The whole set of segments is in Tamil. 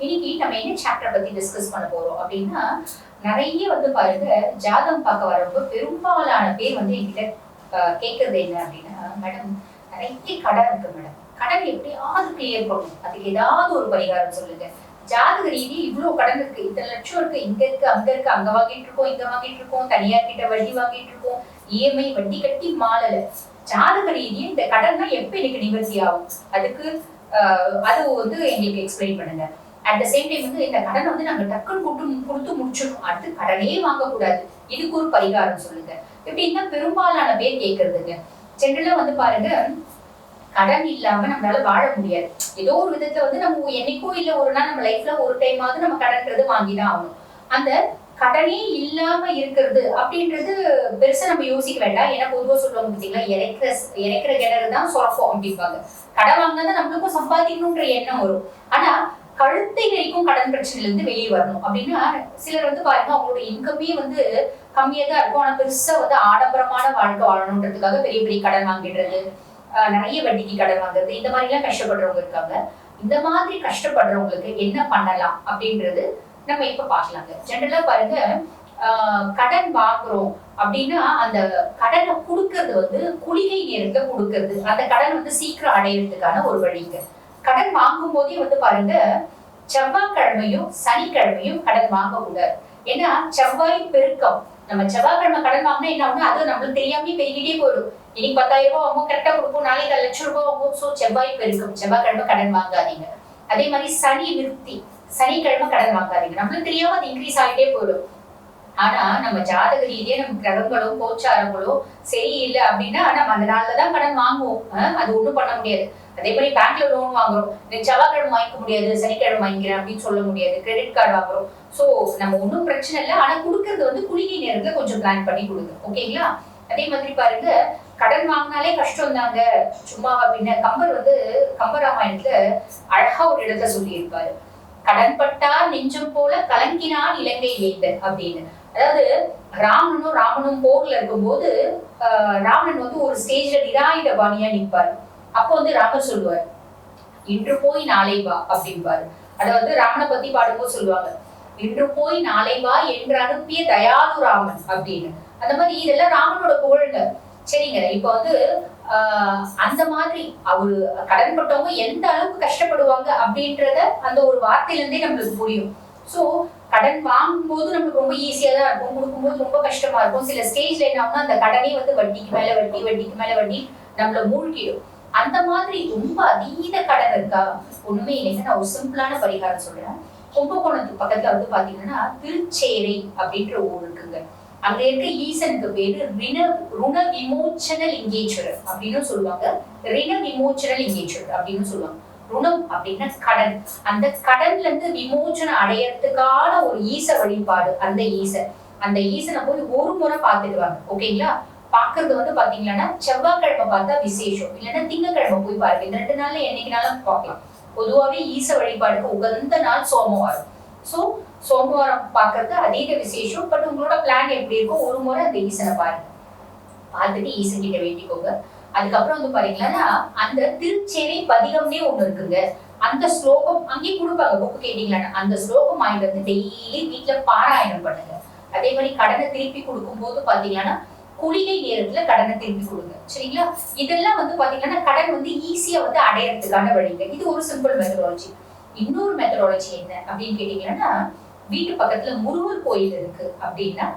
இன்னைக்கு நம்ம என்ன சாப்டர் பத்தி டிஸ்கஸ் பண்ண போறோம் அப்படின்னா நிறைய வந்து பாருங்க ஜாதகம் பார்க்க வரப்போ பெரும்பாலான பேர் வந்து என்கிட்ட கேட்கறது என்ன அப்படின்னா மேடம் நிறைய கடன் இருக்கு மேடம். கடன் எப்படியாவது கிளியர் பண்ணும் அதுக்கு ஏதாவது ஒரு பரிகாரம் சொல்லுங்க. ஜாதக ரீதி இவ்வளவு கடன் இருக்கு. இத்தனை லட்சம் இருக்கு. இங்க இருக்கு அங்க இருக்கு அங்க வாங்கிட்டு இருக்கோம் இங்க வாங்கிட்டு இருக்கோம் தனியார் கிட்ட வட்டி வாங்கிட்டு இருக்கோம் இஎம்ஐ வட்டி கட்டி மாலல ஜாதக ரீதியா இந்த கடன்னா எப்ப எனக்கு நிவர்த்தி ஆகும்? அதுக்கு அஹ், அது வந்து எங்களுக்கு எக்ஸ்பிளைன் பண்ணுங்க. அட் த சேம் டைம் வந்து இந்த கடனை வந்து நாங்க டக்குன்னு கொடுத்து கொடுத்து முடிச்சிடணும். அடுத்து கடனே வாங்கக்கூடாது. இதுக்கு ஒரு பரிகாரம் சொல்லுங்க. எப்படின்னா பெரும்பாலான பேர் கேட்கறதுங்க ஜென்ரலா வந்து பாருங்க கடன் இல்லாம நம்மளால வாழ முடியாது. ஏதோ ஒரு விதத்துல வந்து நம்ம என்னைக்கோ இல்ல ஒரு நாள் நம்ம லைஃப்ல ஒரு டைமாவது நம்ம கடன்றது வாங்கிதான் ஆகணும். அந்த கடனே இல்லாம இருக்கிறது அப்படின்றது பெருசா நம்ம யோசிக்க வேண்டாம். ஏன்னா பொதுவா சொல்லுவாங்க பார்த்தீங்களா இறைக்கிற இறைக்கிற கிணறு தான் சுரப்போம் அப்படிம்பாங்க. கடன் வாங்கினா நம்மளுக்கும் சம்பாதிக்கணுன்ற எண்ணம் வரும். ஆனா கழுத்தை வரைக்கும் கடன் பிரச்சனையில இருந்து வெளியே வரணும். அப்படின்னா சிலர் வந்து பாருங்க அவங்களோட இன்கமே வந்து கம்மியா தான் இருக்கும். ஆனா பெருசா வந்து ஆடம்பரமான வாழ்க்கை வாழணுன்றதுக்காக பெரிய பெரிய கடன் வாங்கிடுறது நிறைய வட்டிக்கு கடன் வாங்குறது இந்த மாதிரி எல்லாம் கஷ்டப்படுறவங்க இருக்காங்க. இந்த மாதிரி கஷ்டப்படுறவங்களுக்கு என்ன பண்ணலாம் அப்படின்றது நம்ம இப்ப பார்க்கலாங்க. ஜென்ரலா பாருங்க கடன் வாங்குறோம் அப்படின்னா அந்த கடனை கொடுக்கறது வந்து குளிகை நேரத்துல கொடுக்கறது. அந்த கடன் வந்து சீக்கிரம் அடையிறதுக்கான ஒரு வழிங்க. கடன் வாங்கும் போதே வந்து பாருங்க செவ்வாய்க்கிழமையும் சனிக்கிழமையும் கடன் வாங்கக்கூடாது. ஏன்னா செவ்வாய் பெருக்கம். நம்ம செவ்வாய்க்கிழமை கடன் வாங்கினா என்ன ஆகும்னா அது நம்மளுக்கு தெரியாமலே பெருகிட்டே போயிடும். இன்னைக்கு பத்தாயிரம் ரூபாய் ஆகும் கரெக்டா கொடுப்போம் நாளைக்கு அது லட்சம் ரூபாய் ஆகும் ஸோ செவ்வாய் பெருக்கம். செவ்வாய்க்கிழமை கடன் வாங்காதீங்க. அதே மாதிரி சனி விருத்தி. சனிக்கிழமை கடன் வாங்காதீங்க. நம்மளுக்கு தெரியாம அது இன்க்ரீஸ் ஆகிட்டே போயிடும். ஆனா நம்ம ஜாதக ரீதியே நம்ம கிரகங்களோ கோச்சாரங்களோ சரியில்லை அப்படின்னா நம்ம அந்த நாள்ல தான் கடன் வாங்குவோம். அது ஒண்ணும் பண்ண முடியாது. அதே மாதிரி பேங்க்ல லோன் வாங்குறோம். இந்த செவ்வாய்க்கிழமை வாங்கிக்க முடியாது சனிக்கிழமை வாங்கிக்கிறேன் அப்படின்னு சொல்ல முடியாது கிரெடிட் கார்டு வாங்குறோம். சோ நம்ம ஒன்றும் பிரச்சனை இல்லை. ஆனா கொடுக்கறது வந்து குறுகிய நேரத்துல கொஞ்சம் பிளான் பண்ணி கொடுங்க. ஓகேங்களா? அதே மாதிரி பாருங்க கடன் வாங்கினாலே கஷ்டம் தாங்க. சும்மா அப்படின்னு கம்பர் வந்து கம்பராமாயணத்துல அழகா ஒரு இடத்துல சொல்லியிருப்பாரு. கடன் பட்டார் நெஞ்சம் போல கலங்கினான் இலங்கை வேந்தன் அப்படின்னு. அதாவது ராமனும் ராமனும் போர்ல இருக்கும்போது ஆஹ், ராவணன் வந்து ஒரு ஸ்டேஜ்ல நிராயுத பாணியா நிற்பாரு. அப்போ வந்து ராமன் சொல்லுவார் இன்று போய் நாளை வா அப்படிம்பாரு. வந்து ராமனை பத்தி பாடும்போது சொல்லுவாங்க இன்று போய் நாளை வா என்று அனுப்பிய தயாளு ராமன் அப்படின்னு. அந்த மாதிரி இதெல்லாம் ராமனோட புகழ்ங்க. சரிங்க இப்ப வந்து ஆஹ் அந்த மாதிரி அவரு கடன்பட்டவங்க எந்த அளவுக்கு கஷ்டப்படுவாங்க அப்படின்றத அந்த ஒரு வார்த்தையில இருந்தே நம்மளுக்கு புரியும். சோ கடன் வாங்கும்போது நம்மளுக்கு ரொம்ப ஈஸியா தான் இருக்கும். கொடுக்கும்போது ரொம்ப கஷ்டமா இருக்கும். சில ஸ்டேஜ்ல என்ன ஆகும்னா அந்த கடனே வந்து வட்டிக்கு மேல வட்டி வட்டிக்கு மேல வட்டி நம்மள மூழ்கிடும். அந்த மாதிரி ரொம்ப அதீத கடன் இருக்கா? ஒண்ணுமே இல்லைங்க நான் ஒரு சிம்பிளான பரிகாரம் சொல்றேன். கும்பகோணத்துக்கு பக்கத்துல வந்து பாத்தீங்கன்னா திருச்சேரை அப்படின்ற ஊர் இருக்குங்க. அங்க இருக்க ஈசனுக்கு பேரு ரிண ருண விமோச்சன லிங்கேஸ்வரர் அப்படின்னு சொல்லுவாங்க. ரிண விமோச்சன லிங்கேஸ்வரர் அப்படின்னு சொல்லுவாங்க. ருணம் அப்படின்னா கடன். அந்த கடன்ல இருந்து விமோச்சனம் அடையறதுக்கான ஒரு ஈச வழிபாடு. அந்த ஈசன் அந்த ஈசனை போய் ஒரு முறை பார்த்துக்குவாங்க ஓகேங்களா பாக்குறது வந்து பாத்தீங்கன்னா செவ்வாய்க்கிழமை பார்த்தா விசேஷம். இல்லைன்னா திங்கக்கிழமை போய் பாருங்க. இந்த ரெண்டு நாள்ல என்னைக்குனாலும் பார்க்கலாம். பொதுவாவே ஈச வழிபாடுக்கு உகந்த நாள் சோமவாரம். சோ சோமவாரம் பார்க்கறது அதீத விசேஷம். பட் உங்களோட பிளான் எப்படி இருக்கும் ஒரு முறை அந்த ஈசனை பாருங்க. பார்த்துட்டு ஈசன் கிட்ட வேண்டிக்கோங்க. அதுக்கப்புறம் வந்து பாத்தீங்கன்னா அந்த திருச்சேரி பதிகம்னே ஒண்ணு இருக்குங்க. அந்த ஸ்லோகம் அங்கேயே கொடுப்பாங்க புக்கு கேட்டீங்களா அந்த ஸ்லோகம் வாங்கிட்டு வந்து டெய்லி வீட்டுல பாராயணம் பண்ணுங்க. அதே மாதிரி கடனை திருப்பி கொடுக்கும் போது பாத்தீங்கன்னா குளிகை நேரத்துல கடனை திருப்பி கொடுங்க. சரிங்களா? இதெல்லாம் வந்து பாத்தீங்கன்னா கடன் வந்து ஈஸியா வந்து அடையறதுக்கான வழிங்க. இது ஒரு சிம்பிள் மெத்தடாலஜி இன்னொரு மெத்தடாலஜி என்ன அப்படின்னு கேட்டீங்கன்னா வீட்டு பக்கத்துல முருகர் கோயில் இருக்கு அப்படின்னா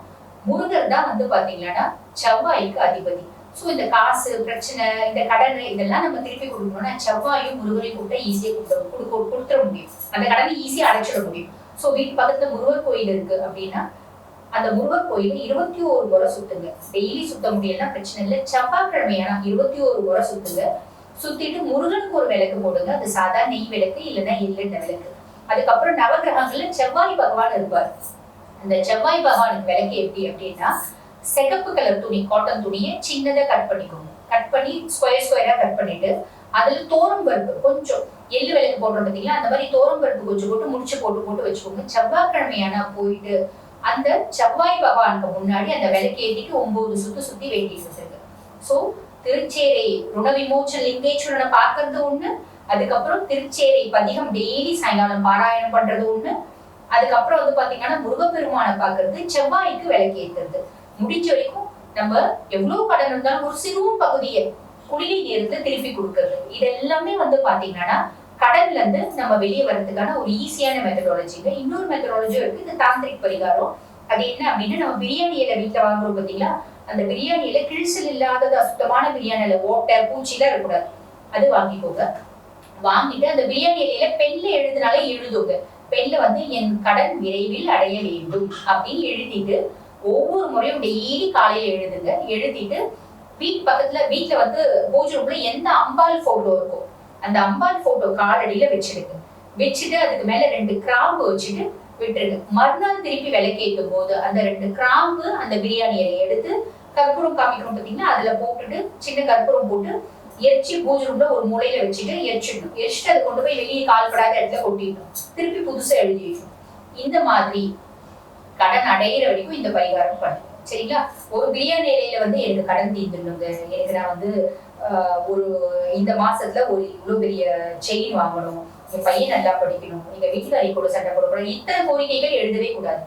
முருகர் தான் வந்து பாத்தீங்கன்னா செவ்வாய்க்கு அதிபதி. சோ இந்த காசு பிரச்சனை இந்த கடன் இதெல்லாம் நம்ம திருப்பி கொடுக்கணும்னா செவ்வாயும் முருகனையும் கூப்பிட்டா ஈஸியாக கொடுக்க கொடுக்க கொடுத்துட முடியும். அந்த கடனை ஈஸியா அடைச்சிட முடியும். சோ வீட்டு பக்கத்துல முருகர் கோயில் இருக்கு அப்படின்னா அந்த முருகர் கோயில இருபத்தி ஒரு முறை சுத்துங்க. டெய்லி சுத்த முடியலன்னா பிரச்சனை இல்லை. செவ்வாய்க்கிழமையானா இருபத்தி ஒரு முறை சுத்துங்க. சுத்திட்டு முருகனுக்கு ஒரு விளக்கு போடுங்க. அது சாதா நெய் விளக்கு இல்லைன்னா எள்ளெண்ணெய் விளக்கு. அதுக்கப்புறம் நவகிரகங்கள்ல செவ்வாய் பகவான் இருப்பார். அந்த செவ்வாய் பகவானுக்கு விளக்கு எப்படி அப்படின்னா செகப்பு கலர் துணி காட்டன் துணியை சின்னதாக கட் பண்ணிக்கோங்க. கட் பண்ணி ஸ்கொயர் ஸ்கொயராக கட் பண்ணிட்டு அதுல தோரம் பருப்பு கொஞ்சம் எள்ளு விளக்கு போடுறோம் பார்த்தீங்களா அந்த மாதிரி தோரம் பருப்பு கொஞ்சம் போட்டு முடிச்சு போட்டு போட்டு வச்சுக்கோங்க. செவ்வாய்க்கிழமையானா போயிட்டு அந்த செவ்வாய் பகவானுக்கு முன்னாடி அந்த விளக்கு ஏத்திட்டு ஒன்பது சுத்து சுத்தி வேண்டிட்டு வந்துருங்க ஸோ திருச்சேரை ருணவிமோச்சன லிங்கேஸ்வரனை பார்க்கறது ஒண்ணு அதுக்கப்புறம் திருச்சேரை பதிகம் டெய்லி சாயங்காலம் பாராயணம் பண்றது ஒண்ணு அதுக்கப்புறம் வந்து பாத்தீங்கன்னா முருகப்பெருமானை பார்க்கறது செவ்வாய்க்கு விளக்கு முடிஞ்ச வரைக்கும் நம்ம எவ்வளவு கடன் இருந்தாலும் ஒரு சிறு பகுதியை குடிநீர் இருந்து திருப்பி கொடுக்கறது. இது எல்லாமே வந்து பாத்தீங்கன்னா கடன்ல இருந்து நம்ம வெளியே வர்றதுக்கான ஒரு ஈஸியான மெத்தடாலஜிங்க இன்னொரு மெத்தடாலஜியும் இருக்கு. இது தாந்திரிக் பரிகாரம். அது என்ன அப்படின்னா நம்ம பிரியாணி இலை வீட்டுல வாங்குறோம் பாத்தீங்களா? அந்த பிரியாணி இலை கிழிசல் இல்லாதது அசுத்தமான பிரியாணி இலை ஓட்டை பூச்சிலாம் இருக்கக்கூடாது. அது வாங்கிக்கோங்க. வாங்கிட்டு அந்த பிரியாணி இலையில பெண்ல எழுதுனாலே எழுதுங்க. பெண்ல வந்து என் கடன் விரைவில் அடைய வேண்டும் அப்படின்னு எழுதிட்டு ஒவ்வொரு முறையும் டெய்லி காலையில எழுதுங்க. எழுதிட்டு வீட்டு பக்கத்துல வீட்டுல வந்து பூஜை ரூம்ல எந்த அம்பாள் போட்டோ இருக்கும் அந்த அம்பாள் போட்டோ காலடியில வச்சிடுங்க. வச்சுட்டு அதுக்கு மேல ரெண்டு கிராம்பு வச்சுட்டு விட்டுருங்க. மறுநாள் திருப்பி விளக்கேற்றும் போது அந்த ரெண்டு கிராம்பு அந்த பிரியாணி இலையை எடுத்து கற்பூரம் காமிக்கணும் பார்த்தீங்கன்னா அதுல போட்டுட்டு சின்ன கற்பூரம் போட்டு எரிச்சு பூஜை ரூம்ல ஒரு மூலையில வச்சுட்டு எரிச்சிடணும். எரிச்சிட்டு அதை கொண்டு போய் வெளியே கால்படாத இடத்துல கொட்டிடணும். திருப்பி புதுசா எழுதிடணும். இந்த மாதிரி கடன் அடையிற வரைக்கும் இந்த பரிகாரம் பண்ணும் சரிங்களா? ஒரு பிரியாணி நிலையில வந்து எனக்கு கடன் தீர்ந்துடணுங்க. எனக்கு நான் வந்து ஒரு இந்த மாசத்துல ஒரு இவ்வளவு பெரிய செயின் வாங்கணும். என் பையன் நல்லா படிக்கணும். எங்க வீட்டுக்காரி கூட சண்டை போடக்கூடாது. இத்தனை கோரிக்கைகள் எழுதவே கூடாது.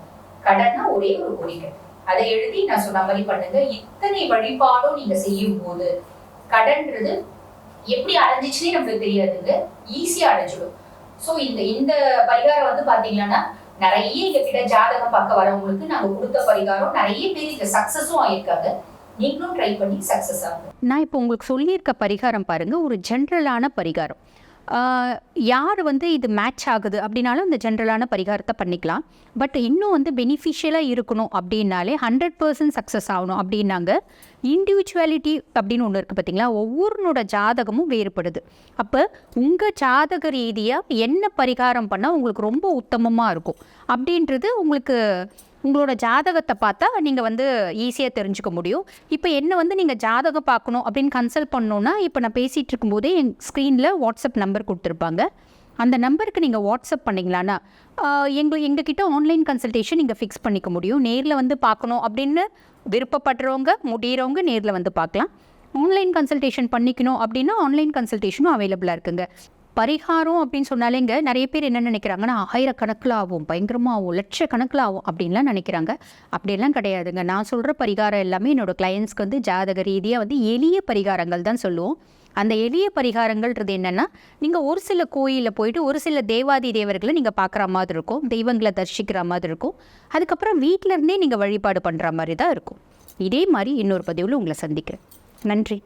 கடன்னா ஒரே ஒரு கோரிக்கை. அதை எழுதி நான் சொன்ன மாதிரி பண்ணுங்க. இத்தனை வழிபாடும் நீங்க செய்யும் போது கடன்றது எப்படி அடைஞ்சிச்சுன்னே நம்மளுக்கு தெரியாதுங்க. ஈஸியா அடைஞ்சிடும். சோ இந்த இந்த பரிகாரம் வந்து பாத்தீங்கன்னா நிறைய எங்க கிட்ட ஜாதகம் பார்க்க வரவங்களுக்கு நாங்க கொடுத்த பரிகாரம் நிறைய பேர் இதுல சக்சஸும் ஆயிருக்காங்க. நீங்களும் ட்ரை பண்ணி சக்சஸ் ஆகும் நான் இப்போ உங்களுக்கு சொல்லியிருக்க பரிகாரம் பாருங்க ஒரு ஜென்ரலான பரிகாரம். யார் வந்து இது மேட்ச் ஆகுது அப்படின்னாலும் இந்த ஜென்ரலான பரிகாரத்தை பண்ணிக்கலாம். பட் இன்னும் வந்து பெனிஃபிஷியலாக இருக்கணும் அப்படின்னாலே ஹண்ட்ரட் பர்சன்ட் சக்ஸஸ் ஆகணும் அப்படின்னாங்க. இண்டிவிஜுவாலிட்டி அப்படின்னு ஒன்று இருக்குது பார்த்தீங்களா ஒவ்வொருனோட ஜாதகமும் வேறுபடுது. அப்போ உங்கள் ஜாதக ரீதியாக என்ன பரிகாரம் பண்ணால் உங்களுக்கு ரொம்ப உத்தமமாக இருக்கும். அப்படின்றது உங்களுக்கு உங்களோட ஜாதகத்தை பார்த்தா நீங்கள் வந்து ஈஸியாக தெரிஞ்சுக்க முடியும். இப்போ என்ன வந்து நீங்கள் ஜாதகம் பார்க்கணும் அப்படின்னு கன்சல்ட் பண்ணணுன்னா இப்போ நான் பேசிகிட்டு இருக்கும்போதே என் ஸ்க்ரீனில் வாட்ஸ்அப் நம்பர் கொடுத்துருப்பாங்க. அந்த நம்பருக்கு நீங்கள் வாட்ஸ்அப் பண்ணிங்களான்னா எங்கள் எங்ககிட்ட ஆன்லைன் கன்சல்டேஷன் நீங்கள் ஃபிக்ஸ் பண்ணிக்க முடியும். நேரில் வந்து பார்க்கணும் அப்படின்னு விருப்பப்படுறவங்க முடிகிறவங்க நேரில் வந்து பார்க்கலாம். ஆன்லைன் கன்சல்டேஷன் பண்ணிக்கணும் அப்படின்னா ஆன்லைன் கன்சல்டேஷனும் அவைலபிளாக இருக்குங்க. பரிகாரம் அப்படின்னு சொன்னாலேங்க நிறைய பேர் என்ன நினைக்கிறாங்கன்னா ஆயிரக்கணக்கில் ஆகும் பயங்கரமாக ஆகும் லட்சக்கணக்கில் ஆகும் அப்படின்லாம் நினைக்கிறாங்க. அப்படியெல்லாம் கிடையாதுங்க. நான் சொல்கிற பரிகாரம் எல்லாமே என்னோடய கிளையன்ஸ்க்கு வந்து ஜாதக ரீதியாக வந்து எளிய பரிகாரங்கள் தான் சொல்லுவோம். அந்த எளிய பரிகாரங்கள்ன்றது என்னென்னா நீங்கள் ஒரு சில கோயிலில் போயிட்டு ஒரு சில தேவாதி தேவர்களை நீங்கள் பார்க்குற மாதிரி இருக்கும். தெய்வங்களை தரிசிக்கிற மாதிரி இருக்கும். அதுக்கப்புறம் வீட்டிலருந்தே நீங்கள் வழிபாடு பண்ணுற மாதிரி தான் இருக்கும். இதே மாதிரி இன்னொரு பதிவில் உங்களை சந்திக்கிறேன். நன்றி.